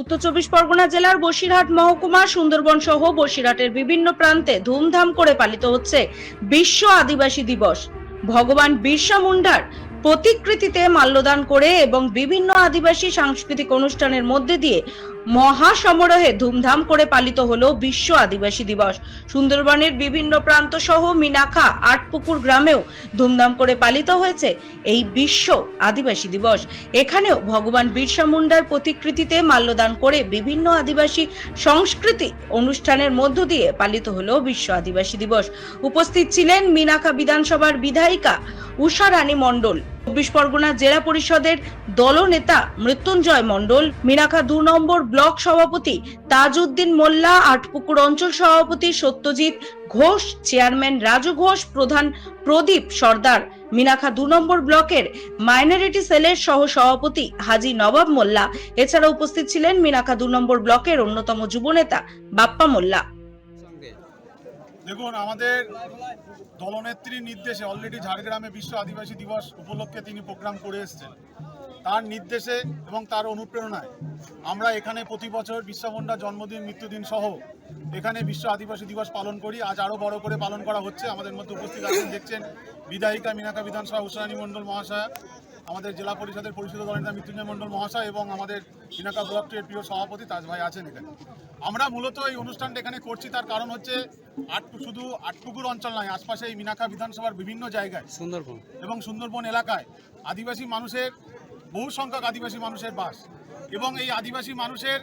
উত্তর চব্বিশ পরগনা জেলার বসিরহাট মহকুমা, সুন্দরবন সহ বসিরহাটের বিভিন্ন প্রান্তে ধুমধাম করে পালিত হচ্ছে বিশ্ব আদিবাসী দিবস। ভগবান বিরসা মুন্ডার প্রতিকৃতিতে মাল্যদান করে এবং বিভিন্ন আদিবাসী সাংস্কৃতিক অনুষ্ঠানের মধ্যে দিয়ে মহা সমারোহে ধুমধাম করে পালিত হলো বিশ্ব আদিবাসী দিবস। সুন্দরবনের বিভিন্ন প্রান্ত সহ মিনাখা, আটপুকুর গ্রামেও ধুমধাম করে পালিত হয়েছে এই বিশ্ব আদিবাসী দিবস। এখানেও ভগবান বিরসা মুন্ডার প্রতিকৃতিতে মাল্যদান করে বিভিন্ন আদিবাসী সংস্কৃতি অনুষ্ঠানের মধ্য দিয়ে পালিত হলো বিশ্ব আদিবাসী দিবস। উপস্থিত ছিলেন মিনাখা বিধানসভার বিধায়িকা উষা রানী মণ্ডল। চব্বিশ পরগনা জেলা পরিষদের দলনেতা মৃত্যুঞ্জয় মণ্ডল, মিনাখা দু নম্বর ব্লক সভাপতি তাজউদ্দিন মোল্লা, আটপুকুর অঞ্চল সভাপতি সত্যজিৎ ঘোষ, চেয়ারম্যান রাজু ঘোষ, প্রধান প্রদীপ সর্দার। মিনাখা দু নম্বর ব্লকের মাইনরিটি সেলের সহ সভাপতি হাজি নবাব মোল্লা। এছাড়া উপস্থিত ছিলেন মিনাখা দু নম্বর ব্লকের অন্যতম যুবনেতা বাপ্পা মোল্লা। দেখুন, আমাদের দলনেত্রীর নির্দেশে অলরেডি ঝাড়গ্রামে বিশ্ব আদিবাসী দিবস উপলক্ষে তিনি প্রোগ্রাম করে এসেছেন। তার নির্দেশে এবং তার অনুপ্রেরণায় আমরা এখানে প্রতি বছর বিশ্বমন্ডা জন্মদিন, মৃত্যুদিন সহ এখানে বিশ্ব আদিবাসী দিবস পালন করি। আজ আরও বড় করে পালন করা হচ্ছে। আমাদের মধ্যে উপস্থিত আছেন, দেখছেন বিধায়িকা মিনাকা বিধানসভা, উষারানী মণ্ডল মহাশয়া আমাদের জেলা পরিষদের পরিষদ দলনেতা মৃত্যুঞ্জয় মণ্ডল মহাশয় এবং আমাদের মিনাকা ব্লকটির প্রিয় সভাপতি তাজ ভাই আছেন এখানে। আমরা মূলত এই অনুষ্ঠানটা এখানে করছি তার কারণ হচ্ছে আট শুধু আটপুকুর অঞ্চল নয় আশপাশে এই মিনাখা বিধানসভার বিভিন্ন জায়গায় সুন্দরবন। এবং সুন্দরবন এলাকায় আদিবাসী মানুষের বহু সংখ্যক আদিবাসী মানুষের বাস। এবং এই আদিবাসী মানুষের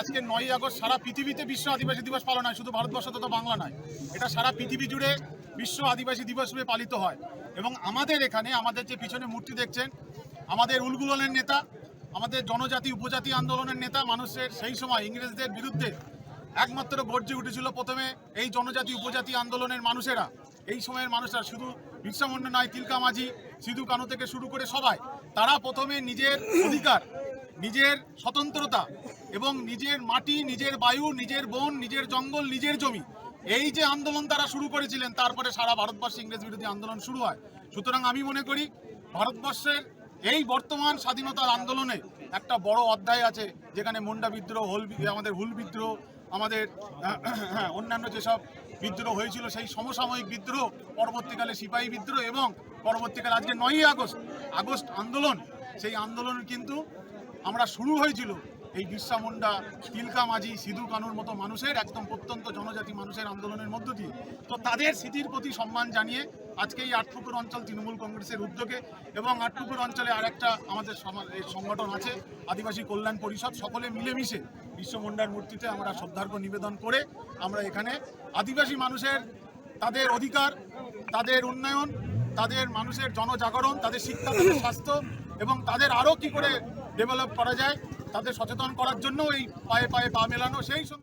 আজকে নয়ই আগস্ট সারা পৃথিবীতে বিশ্ব আদিবাসী দিবস পালন হয় শুধু ভারতবর্ষ তথা বাংলা নয় এটা সারা পৃথিবী জুড়ে বিশ্ব আদিবাসী দিবস রূপে পালিত হয়। এবং আমাদের এখানে আমাদের যে পিছনে মূর্তি দেখছেন, আমাদের উলগুলনের নেতা, আমাদের জনজাতি, উপজাতি আন্দোলনের নেতা, মানুষের সেই সময় ইংরেজদের বিরুদ্ধে একমাত্র গর্জে উঠেছিল প্রথমে এই জনজাতি, উপজাতি আন্দোলনের মানুষেরা। এই সময়ের মানুষরা শুধু বিরসা নয়, তিলকা মাঝি, সিধু কানু থেকে শুরু করে সবাই, তারা প্রথমে নিজের অধিকার, নিজের স্বতন্ত্রতা এবং নিজের মাটি, নিজের বায়ু, নিজের বন, নিজের জঙ্গল, নিজের জমি এই যে আন্দোলন তারা শুরু করেছিলেন, তারপরে সারা ভারতবর্ষে ইংরেজ বিরোধী আন্দোলন শুরু হয়। সুতরাং আমি মনে করি, ভারতবর্ষের এই বর্তমান স্বাধীনতার আন্দোলনে একটা বড় অধ্যায় আছে, যেখানে মুন্ডা বিদ্রোহ, হোল আমাদের হুল বিদ্রোহ, আমাদের, অন্যান্য যেসব বিদ্রোহ হয়েছিল, সেই সমসাময়িক বিদ্রোহ, পরবর্তীকালে সিপাহী বিদ্রোহ এবং পরবর্তীকালে আজকে নয়ই আগস্ট। আগস্ট আন্দোলন, সেই আন্দোলন কিন্তু আমরা শুরু হয়েছিল এই বিরসা মুন্ডা, তিলকা মাঝি সিধু কানুর মতো মানুষের, একদম প্রত্যন্ত জনজাতি মানুষের আন্দোলনের মধ্য দিয়ে। তো তাদের স্মৃতির প্রতি সম্মান জানিয়ে আজকে এই আটপুকুর অঞ্চল তৃণমূল কংগ্রেসের উদ্যোগে এবং আটপুকুর অঞ্চলে আর একটা আমাদের সংগঠন আছে, আদিবাসী কল্যাণ পরিষদ, সকলে মিলেমিশে বিশ্ব মুন্ডার মূর্তিতে আমরা শ্রদ্ধার্ঘ্য নিবেদন করে আমরা এখানে আদিবাসী মানুষের তাদের অধিকার, তাদের উন্নয়ন, তাদের মানুষের জনজাগরণ, তাদের শিক্ষা, তাদের স্বাস্থ্য এবং তাদের আরও কি করে ডেভেলপ করা যায় তাদের সচেতন করার জন্য এই পায়ে পায়ে পা মেলানো সেই সঙ্গে